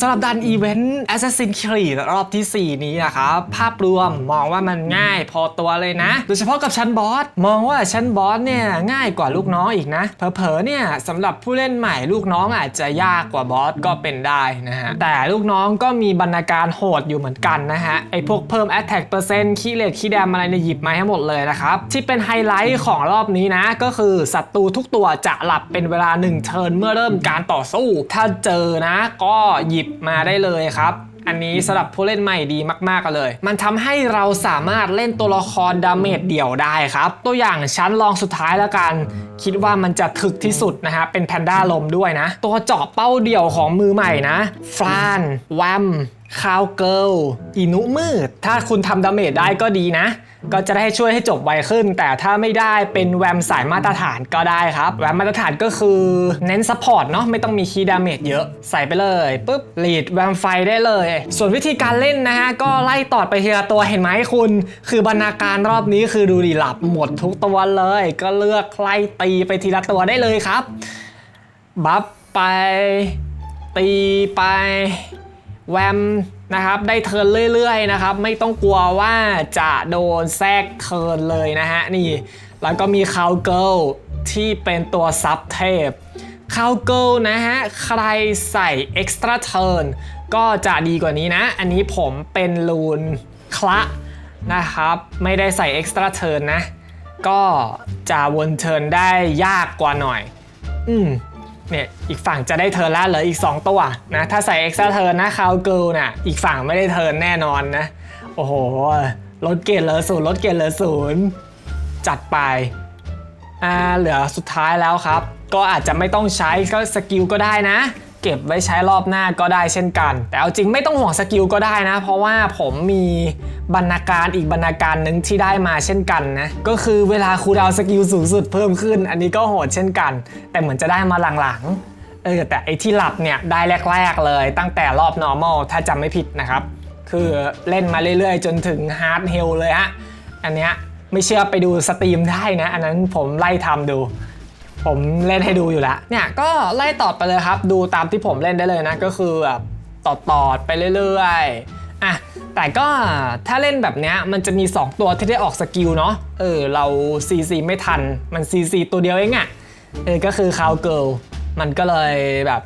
สำหรับดันอีเวนต์ Assassin's Creed รอบทีสี่ 4 นี้นะครับ ภาพรวมมองว่ามันง่ายพอตัวเลยนะ โดยเฉพาะกับชั้นบอส มองว่าชั้นบอสเนี่ยง่ายกว่าลูกน้องอีกนะ เผลอๆเนี่ยสำหรับผู้เล่นใหม่ลูกน้องอาจจะยากกว่าบอสก็เป็นได้นะฮะ แต่ลูกน้องก็มีบรรณาการโหดอยู่เหมือนกันนะฮะ ไอพวกเพิ่ม Attack เปอร์เซ็นต์คีเลตคีแดมอะไรเนี่ยหยิบมาให้หมดเลยนะครับ ที่เป็นไฮไลท์ของรอบนี้นะ ก็คือศัตรูทุกตัวจะหลับเป็นเวลา1เทิร์นเมื่อเริ่มการต่อสู้ ถ้าเจอนะก็หยิบมาได้เลยครับ อันนี้สำหรับผู้เล่นใหม่ดีมากๆเลย มันทำให้เราสามารถเล่นตัวละครดาเมจเดี่ยวได้ครับ ตัวอย่างชั้นลองสุดท้ายแล้วกัน คิดว่ามันจะถึกที่สุดนะฮะ เป็นแพนด้าลมด้วยนะ ตัวเจาะเป้าเดี่ยวของมือใหม่นะฟลานแวม คาวเกิลอินุมืด ถ้าคุณทำดาเมจได้ก็ดีนะ ก็จะได้ช่วยให้จบไวขึ้น แต่ถ้าไม่ได้เป็นแวมสายมาตรฐานก็ได้ครับ แวมมาตรฐานก็คือเน้นซัพพอร์ตเนาะไม่ต้องมีคีย์ดาเมจเยอะใส่ไปเลยปุ๊บลีดแวมไฟได้เลย ส่วนวิธีการเล่นนะฮะ ก็ไล่ตอดไปทีละตัวเห็นไหมคุณ คือบรรณาการรอบนี้คือดูดีหลับหมดทุกตัวเลย ก็เลือกไล่ตีไปทีละตัวได้เลยครับ บัฟไปตีไป แวมนะครับได้เทิร์นเรื่อยๆนะครับไม่ต้องกลัวว่าจะโดนแทรกเทิร์นเลยนะฮะนี่ แล้วก็มีคาวเกิลที่เป็นตัวซับเทพคาวเกิลนะฮะใครใส่เอ็กซ์ตร้าเทิร์นก็จะดีกว่านี้นะ อันนี้ผมเป็นลูนคละนะครับ ไม่ได้ใส่เอ็กซ์ตร้าเทิร์นนะ ก็จะวนเทิร์นได้ยากกว่าหน่อย อืม เนี่ยอีกฝั่งจะได้เทิร์นแล้วเหลืออีก 2 ตัวนะถ้าใส่เอ็กซ์ตร้าเทิร์นนะคาวเกิลน่ะอีกฝั่งไม่ได้เทิร์นแน่นอนนะ โอ้โหลดเกรดเหลือศูนย์ลดเกรดเหลือศูนย์จัดไปอ่าเหลือสุดท้ายแล้วครับ ก็อาจจะไม่ต้องใช้ก็สกิลก็ได้นะ เก็บไว้ใช้รอบหน้าก็ได้เช่นกัน แต่เอาจริงไม่ต้องห่วงสกิลก็ได้นะ เพราะว่าผมมีบรรณาการอีกบรรณาการหนึ่งที่ได้มาเช่นกันนะ ก็คือเวลาคูดาวสกิลสูงสุดเพิ่มขึ้น อันนี้ก็โหดเช่นกัน แต่เหมือนจะได้มาหลังๆเออแต่ไอที่หลับเนี่ยได้แรกๆเลย ตั้งแต่รอบ normal ถ้าจำไม่ผิดนะครับ คือเล่นมาเรื่อยๆ จนถึง hard hell เลยฮะอันเนี้ยไม่เชื่อไปดูสตรีมได้นะ อันนั้นผมไล่ทำดู ผมเล่นให้ดูอยู่แล้ว เนี่ยก็ไล่ตอดไปเลยครับ ดูตามที่ผมเล่นได้เลยนะ ก็คือแบบตอดตอดๆไปเรื่อยๆ อะ แต่ก็ถ้าเล่นแบบเนี้ยมันจะมี 2 ตัวที่ได้ออกสกิลเนาะ เออ เรา CC ไม่ทัน มัน CC ตัวเดียวเองอะ่ะ เออ ก็คือคาวเกิล มันก็เลยแบบ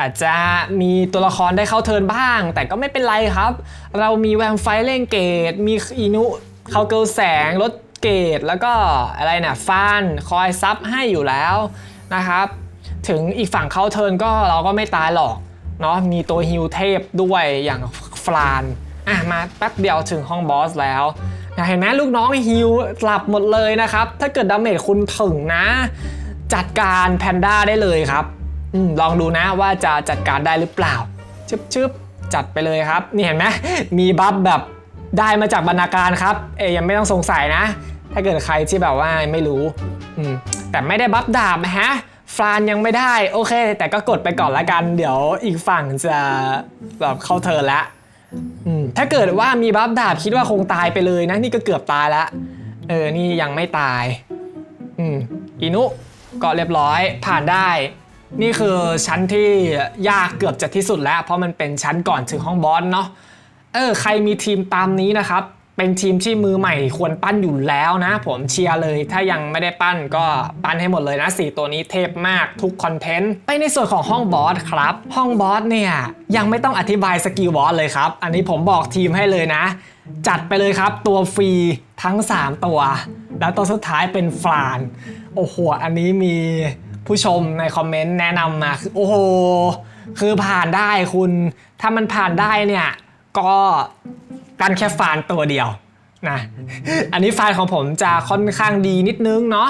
อาจจะมีตัวละครได้เข้าเทิร์นบ้าง แต่ก็ไม่เป็นไรครับ เรามีแวมไฟเล่งเกต มีอินุเขาเกิลแสงลด เกตแล้วก็อะไรนะฟานคอยซับให้อยู่แล้วนะครับ ถึงอีกฝั่งเขาเทิร์นก็เราก็ไม่ตายหรอกเนาะมีตัวฮิวเทพด้วยอย่างฟลานอะมาแป๊บเดียวถึงห้องบอสแล้วเห็นไหมลูกน้องฮิวหลับหมดเลยนะครับ ถ้าเกิดดาเมจคุณถึงนะ จัดการแพนด้าได้เลยครับอลองดูนะว่าจะจัดการได้หรือเปล่าชึบชึบจัดไปเลยครับ นี่เห็นไหมมีบัฟแบบ ได้มาจากบรรณาการครับ เอยยังไม่ต้องสงสัยนะ ถ้าเกิดใครที่แบบว่าไม่รู้อืมแต่ไม่ได้บัฟดาบนะฮะฟรานยังไม่ได้โอเค แต่ก็กดไปก่อนละกัน เดี๋ยวอีกฝั่งจะแบบเข้าเทิร์นละถ้าเกิดว่ามีบัฟดาบคิดว่าคงตายไปเลยนะ นี่ก็เกือบตายละเออนี่ยังไม่ตายอืมอินุก็เรียบร้อยผ่านได้ นี่คือชั้นที่ยากเกือบจะที่สุดแล้ว เพราะมันเป็นชั้นก่อนถึงห้องบอสเนาะ เออใครมีทีมตามนี้นะครับ เป็นทีมที่มือใหม่ควรปั้นอยู่แล้วนะ ผมเชียร์เลย ถ้ายังไม่ได้ปั้นก็ปั้นให้หมดเลยนะสี่ตัวนี้เทพมากทุกคอนเทนต์ ไปในส่วนของห้องบอสครับ ห้องบอสเนี่ยยังไม่ต้องอธิบายสกิลบอสเลยครับ อันนี้ผมบอกทีมให้เลยนะ จัดไปเลยครับ ตัวฟรีทั้ง 3 ตัว แล้วตัวสุดท้ายเป็นฟลานโอ้โหอันนี้มีผู้ชมในคอมเมนต์แนะนำมาคือโอ้โหคือผ่านได้คุณ ถ้ามันผ่านได้เนี่ย ก็กันแค่ฟานตัวเดียวนะ อันนี้ฟานของผมจะค่อนข้างดีนิดนึงเนาะ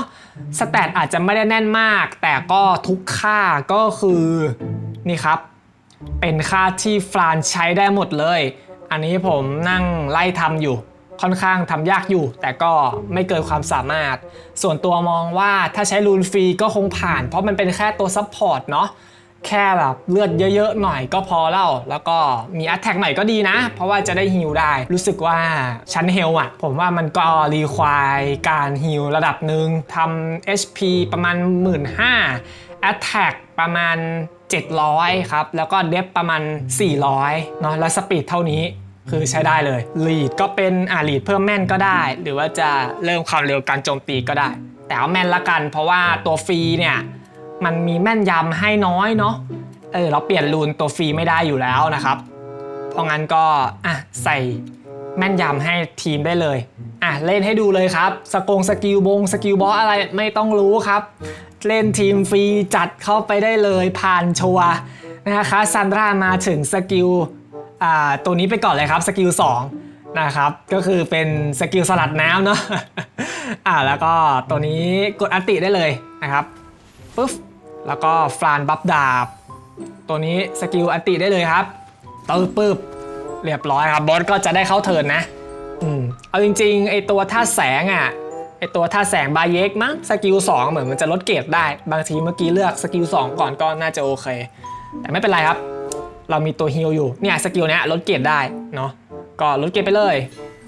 สแตทอาจจะไม่ได้แน่นมาก แต่ก็ทุกค่าก็คือนี่ครับ เป็นค่าที่ฟานใช้ได้หมดเลย อันนี้ผมนั่งไล่ทำอยู่ค่อนข้างทำยากอยู่ แต่ก็ไม่เกินความสามารถ ส่วนตัวมองว่าถ้าใช้รูนฟรีก็คงผ่าน เพราะมันเป็นแค่ตัวซัพพอร์ตเนาะ แค่แบบเลือดเยอะๆหน่อยก็พอแล้วแล้วก็มีอัตแทกใหม่ก็ดีนะ เพราะว่าจะได้ฮิลได้ รู้สึกว่าชั้นเฮลอะผมว่ามันก็รีควายการฮิลระดับหนึ่งทำ HP ประมาณ 1 5 0 0 0 Attack ประมาณ 700 ครับ แล้วก็เดฟประมาณ 400เนาะแล้วสปีดเท่านี้คือใช้ได้เลยลีดก็เป็นอ่าลีดเพิ่มแม่นก็ได้ หรือว่าจะเริ่มความเร็วการโจมตีก็ได้ แต่เอาแม่นละกัน เพราะว่าตัวฟรีเนี่ย มันมีแม่นยำให้น้อยเนาะเออเราเปลี่ยนรูนตัวฟรีไม่ได้อยู่แล้วนะครับ เพราะงั้นก็อะใส่แม่นยำให้ทีมได้เลยอะเล่นให้ดูเลยครับสกงสกิลบงสกิลบอสอะไรไม่ต้องรู้ครับ เล่นทีมฟรีจัดเข้าไปได้เลยผ่านชัวร์นะคะซันดรามาถึงสกิลอ่าตัวนี้ไปก่อนเลยครับสกิล2นะครับก็คือเป็นสกิลสลัดน้ำเนาะอ่าแล้วก็ตัวนี้กดอัติได้เลยนะครับปุ๊บ แล้วก็ฟลานบัฟดาบ ตัวนี้สกิลอันติได้เลยครับตึ๊บปึ๊บเรียบร้อยครับบอสก็จะได้เข้าเทิร์นนะอืมเอาจริงๆไอตัวท่าแสงอะไอตัวท่าแสงบาเยกมั้งสกิล2เหมือนมันจะลดเกรดได้ บางทีเมื่อกี้เลือกสกิล2ก่อนก็น่าจะโอเค แต่ไม่เป็นไรครับ เรามีตัวฮิลอยู่เนี่ยสกิลเนี้ยลดเกรดได้เนาะก็ลดเกรดไปเลย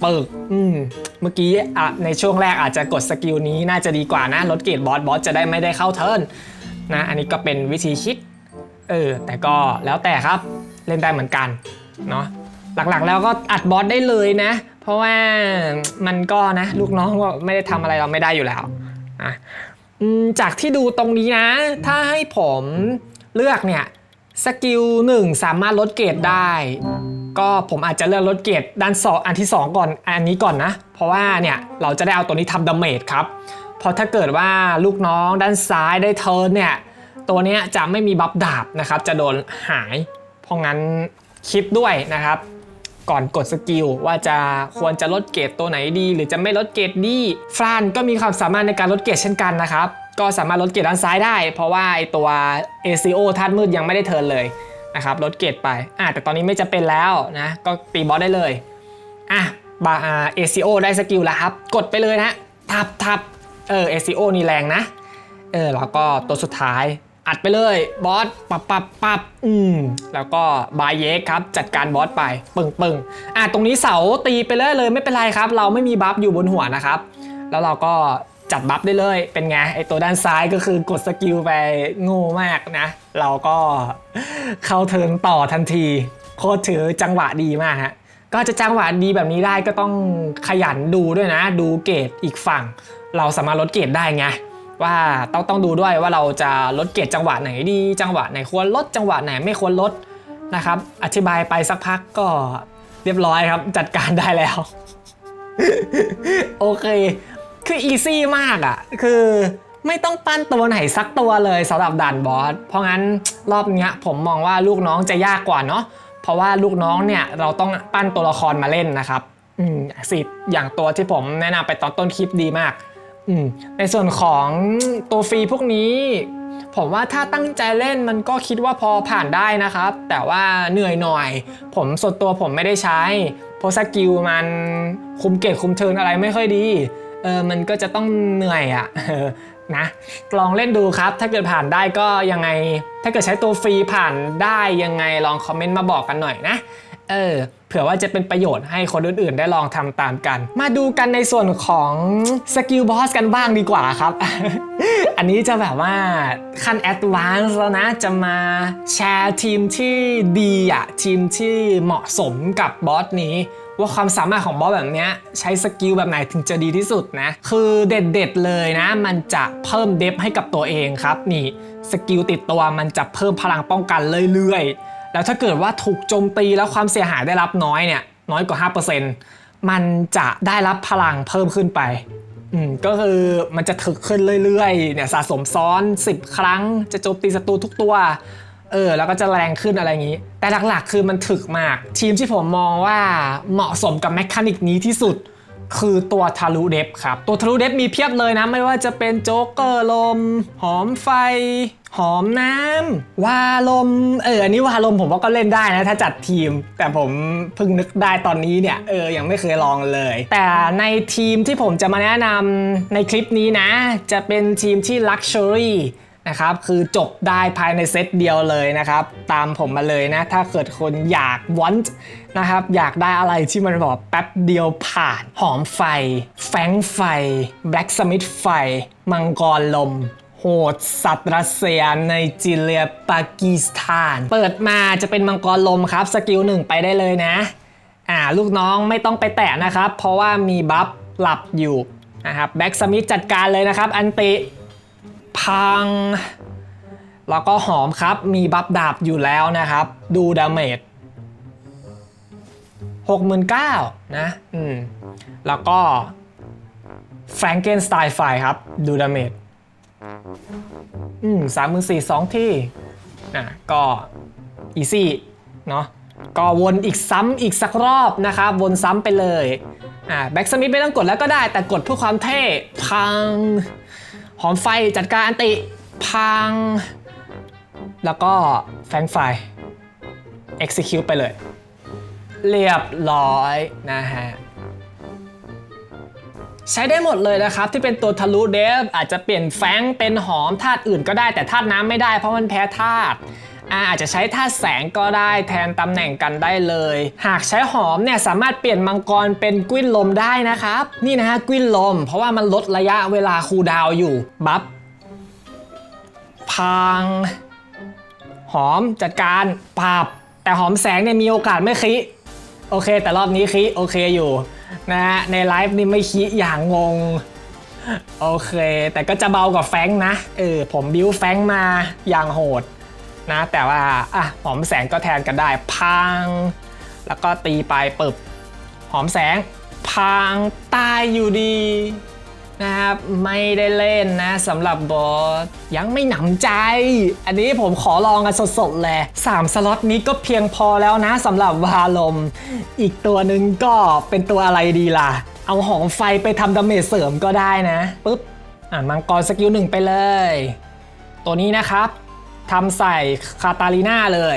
ปึกอืมเมื่อกี้อะในช่วงแรกอาจจะกดสกิลนี้น่าจะดีกว่านะลดเกรดบอสบอสจะได้ไม่ได้เข้าเทิร์น นะอันนี้ก็เป็นวิธีคิดเออแต่ก็แล้วแต่ครับเล่นได้เหมือนกันเนาะหลักๆแล้วก็อัดบอสได้เลยนะ เพราะว่ามันก็นะลูกน้องก็ไม่ได้ทำอะไรเราไม่ได้อยู่แล้วนะอืมจากที่ดูตรงนี้นะ ถ้าให้ผมเลือกเนี่ยสกิลหนึ่งสามารถลดเกรดได้ ก็ผมอาจจะเลือกลดเกรดด้านสองอันที่ 2 ก่อนอันนี้ก่อนนะ เพราะว่าเนี่ยเราจะได้เอาตัวนี้ทำดาเมจครับ เพราะถ้าเกิดว่าลูกน้องด้านซ้ายได้เทิร์นเนี่ยตัวนี้จะไม่มีบัฟดาบนะครับ จะโดนหาย เพราะงั้นคิดด้วยนะครับ ก่อนกดสกิลว่าจะควรจะลดเกรดตัวไหนดี หรือจะไม่ลดเกรดดีฟรานก็มีความสามารถในการลดเกรดเช่นกันนะครับ ก็สามารถลดเกรดด้านซ้ายได้ เพราะว่าไอตัว ACO ธาตุมืดยังไม่ได้เทิร์นเลยนะครับลดเกรดไปอะแต่ตอนนี้ไม่จะเป็นแล้วนะก็ตีบอสได้เลยอะบาอ่า ACO ได้สกิลแล้วครับ กดไปเลยนะทับทับ เออ ACO นี่แรงนะ เออแล้วก็ตัวสุดท้าย อัดไปเลยบอสปับปับปับอืมแล้วก็บายเยกครับ จัดการบอสไป ปึงปึงอะตรงนี้เสาตีไปเลยเลยไม่เป็นไรครับ เราไม่มีบัฟอยู่บนหัวนะครับ แล้วเราก็จัดบัฟได้เลย เป็นไง ไอตัวด้านซ้ายก็คือกดสกิลไปโง่มากนะ เราก็เข้าเทิร์นต่อทันที โคตรถือจังหวะดีมากฮะ ก็จะจังหวะดีแบบนี้ได้ก็ต้องขยันดูด้วยนะ ดูเกรดอีกฝั่ง เราสามารถลดเกรดได้ไงว่าต้องต้องดูด้วยว่าเราจะลดเกรดจังหวะไหนดี จังหวะไหนควรลดจังหวะไหนไม่ควรลดนะครับ อธิบายไปสักพักก็เรียบร้อยครับ จัดการได้แล้ว โอเค คืออีซี่มากอะ่ะ คือไม่ต้องปั้นตัวไหนสักตัวเลยสำหรับด่านบอส เพราะงั้นรอบเนี้ยผมมองว่าลูกน้องจะยากกว่าเนาะเพราะว่าลูกน้องเนี่ยเราต้องปั้นตัวละครมาเล่นนะครับ อืมสิอย่างตัวที่ผมแนะนำไปตอนต้นคลิปดีมาก อืมในส่วนของตัวฟรีพวกนี้ ผมว่าถ้าตั้งใจเล่นมันก็คิดว่าพอผ่านได้นะครับ แต่ว่าเหนื่อยหน่อย ผมส่วนตัวผมไม่ได้ใช้ เพราะสกิลมันคุมเกตคุมเทิร์นอะไรไม่ค่อยดีเออมันก็จะต้องเหนื่อยอะ่ะนะลองเล่นดูครับ ถ้าเกิดผ่านได้ก็ยังไง ถ้าเกิดใช้ตัวฟรีผ่านได้ยังไงลองคอมเมนต์มาบอกกันหน่อยนะ เออ ผื่อว่าจะเป็นประโยชน์ให้คนอื่นๆ ได้ลองทำตามกัน มาดูกันในส่วนของสกิลบอสกันบ้างดีกว่าครับ อันนี้จะแบบว่าขั้นแอดวานซ์แล้วนะ จะมาแชร์ทีมที่ดีอะทีมที่เหมาะสมกับบอสนี้ว่าความสามารถของบอสแบบนี้ใช้สกิลแบบไหนถึงจะดีที่สุดนะ คือเด็ดๆเลยนะ มันจะเพิ่มเดฟให้กับตัวเองครับ นี่สกิลติดตัวมันจะเพิ่มพลังป้องกันเรื่อยๆ แล้วถ้าเกิดว่าถูกโจมตีแล้วความเสียหายได้รับน้อยเนี่ยน้อยกว่า 5%มันจะได้รับพลังเพิ่มขึ้นไปอืมก็คือมันจะถึกขึ้นเรื่อยๆเนี่ยสะสมซ้อน 10 ครั้ง จะโจมตีศัตรูทุกตัวเออแล้วก็จะแรงขึ้นอะไรอย่างนี้ แต่หลักๆ คือมันถึกมาก ทีมที่ผมมองว่าเหมาะสมกับแมคานิกนี้ที่สุด คือตัวทารุเดฟครับ ตัวทารุเดฟมีเพียบเลยนะ ไม่ว่าจะเป็นโจ๊กเกอร์ลม หอมไฟ หอมน้ำวาลม เอออันนี้วาลมผมว่าก็เล่นได้นะ ถ้าจัดทีม แต่ผมเพิ่งนึกได้ตอนนี้เนี่ย เออ ยังไม่เคยลองเลย แต่ในทีมที่ผมจะมาแนะนำในคลิปนี้นะ จะเป็นทีมที่ Luxury นะครับคือจบได้ภายในเซตเดียวเลยนะครับ ตามผมมาเลยนะ ถ้าเกิดคนอยาก want นะครับ อยากได้อะไรที่มันแบบแป๊บเดียวผ่าน หอมไฟ แฟงไฟ แบล็กสมิธไฟ มังกรลมโหโหดสัตว์รัสเซียในจีเรียปากีสถาน เปิดมาจะเป็นมังกรลมครับ สกิลหนึ่งไปได้เลยนะ อ่า ลูกน้องไม่ต้องไปแตะนะครับ เพราะว่ามีบัฟหลับอยู่นะครับแบ็กสมิธจัดการเลยนะครับ อันติพัง แล้วก็หอมครับมีบัฟดาบอยู่แล้วนะครับ ดูดาเมจ 69,000นะอืมแล้วก็แฟรงเกนสไตล์ไฟครับ ดูดาเมจอืมสามหมื่นสี่สองที่อะก็อีซี่เนาะก็วนอีกซ้ำอีกสักรอบนะครับ วนซ้ำไปเลยอ่าแบ็กสมิธไม่ต้องกดแล้วก็ได้ แต่กดเพื่อความเท่ พัง หอมไฟจัดการอันติ พัง แล้วก็แฟงไฟ execute ไปเลย เรียบร้อยนะฮะใช้ได้หมดเลยนะครับ ที่เป็นตัวทะลุเดฟอาจจะเปลี่ยนแฟงเป็นหอมธาตุอื่นก็ได้แต่ธาตุน้ำไม่ได้เพราะมันแพ้ธาตุอาจจะใช้ธาตุแสงก็ได้แทนตำแหน่งกันได้เลย หากใช้หอมเนี่ยสามารถเปลี่ยนมังกรเป็นกุ้นลมได้นะครับ นี่นะฮะกุ้นลม เพราะว่ามันลดระยะเวลาคูลดาวอยู่บัฟพัง หอมจัดการปราบแต่หอมแสงเนี่ยมีโอกาสไม่คิ โอเค แต่รอบนี้คีโอเคอยู่นะฮะในไลฟ์นี่ไม่คีอย่างงง โอเค แต่ก็จะเบากว่าแฟงนะเออผมบิ้วแฟงมาอย่างโหดนะ แต่ว่าอะหอมแสงก็แทนกันได้พัง แล้วก็ตีไปปึบหอมแสงพังตายอยู่ดี นะครับไม่ได้เล่นนะสำหรับบอสยังไม่หนำใจ อันนี้ผมขอลองกันสดๆเลย3สล็อตนี้ก็เพียงพอแล้วนะสำหรับวาลม อีกตัวหนึ่งก็เป็นตัวอะไรดีล่ะ เอาหอมไฟไปทำดาเมจเสริมก็ได้นะปุ๊บอ่ามังกรสกิลหนึ่งไปเลย ตัวนี้นะครับทำใส่คาตาลีน่าเลย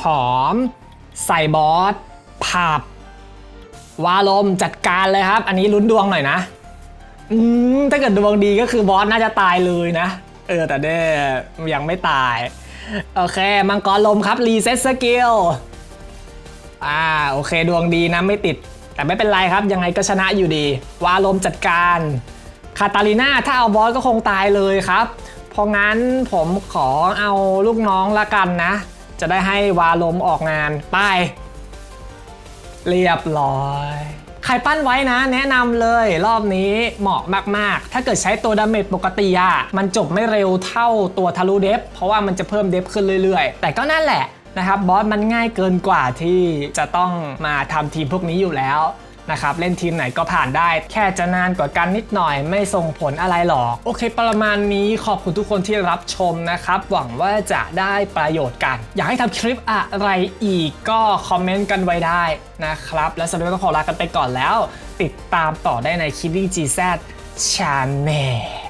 หอม ใส่บอสผับวาลมจัดการเลยครับ อันนี้ลุ้นดวงหน่อยนะ อืมถ้าเกิดดวงดีก็คือบอสน่าจะตายเลยนะ เออแต่เด้ยังไม่ตาย โอเค มังกรลมครับ รีเซ็ตสกิล อ่า โอเค ดวงดีนะไม่ติด แต่ไม่เป็นไรครับ ยังไงก็ชนะอยู่ดี วาลมจัดการ คาตาลีน่าถ้าเอาบอสก็คงตายเลยครับ เพราะงั้นผมขอเอาลูกน้องละกันนะ จะได้ให้วาลมออกงาน ไป เรียบร้อย ใครปั้นไว้นะ แนะนำเลยรอบนี้เหมาะมากๆ ถ้าเกิดใช้ตัวดาเมจปกติอะมันจบไม่เร็วเท่าตัวทะลุเดฟเพราะว่ามันจะเพิ่มเดฟขึ้นเรื่อยๆ แต่ก็นั่นแหละนะครับบอสมันง่ายเกินกว่าที่จะต้องมาทำทีมพวกนี้อยู่แล้ว นะครับเล่นทีมไหนก็ผ่านได้ แค่จะนานกว่ากันนิดหน่อยไม่ส่งผลอะไรหรอก โอเค ประมาณนี้ขอบคุณทุกคนที่รับชมนะครับ หวังว่าจะได้ประโยชน์กัน อยากให้ทำคลิปอะไรอีกก็คอมเมนต์กันไว้ได้นะครับ และสำหรับวันนี้ต้องขอลากันไปก่อนแล้ว ติดตามต่อได้ในคิดดี้จีแซดชาแนล